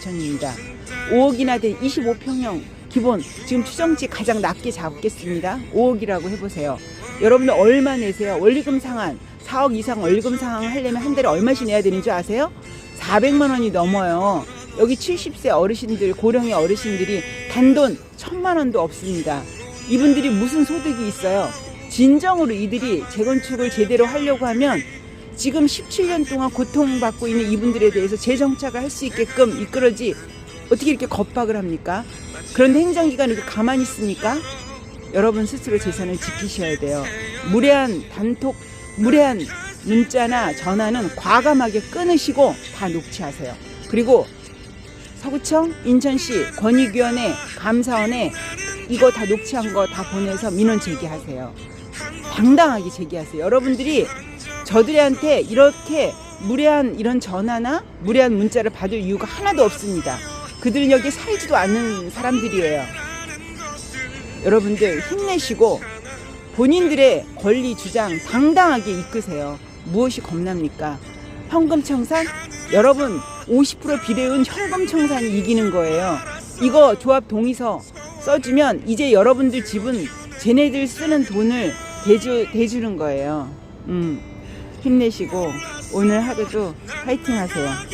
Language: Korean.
전입니다. 5억이나 된 25평형 기본 지금 추정치 가장 낮게 잡겠습니다. 5억이라고 해보세요. 여러분들 얼마 내세요? 원리금 상환 4억 이상 원리금 상환 하려면 한 달에 얼마씩 내야 되는 줄 아세요? 400만 원이 넘어요. 여기 70세 어르신들 고령의 어르신들이 단돈 1000만 원도 없습니다. 이분들이 무슨 소득이 있어요? 진정으로 이들이 재건축을 제대로 하려고 하면 지금 17년 동안 고통받고 있는 이분들에 대해서 재정착을 할 수 있게끔 이끌어지 어떻게 이렇게 겁박을 합니까? 그런데 행정기관이 가만히 있습니까? 여러분 스스로 재산을 지키셔야 돼요. 무례한 단톡, 무례한 문자나 전화는 과감하게 끊으시고 다 녹취하세요. 그리고 서구청, 인천시, 권익위원회, 감사원에 이거 다 녹취한 거 다 보내서 민원 제기하세요. 당당하게 제기하세요. 여러분들이 저들한테 이렇게 무례한 이런 전화나 무례한 문자를 받을 이유가 하나도 없습니다. 그들은 여기 살지도 않는 사람들이에요. 여러분들 힘내시고 본인들의 권리 주장 당당하게 이끄세요. 무엇이 겁납니까? 현금 청산? 여러분 50% 비례은 현금 청산이 이기는 거예요. 이거 조합 동의서 써주면 이제 여러분들 집은 쟤네들 쓰는 돈을 대주, 대주는 거예요. 음, 힘내시고 오늘 하루도 파이팅 하세요.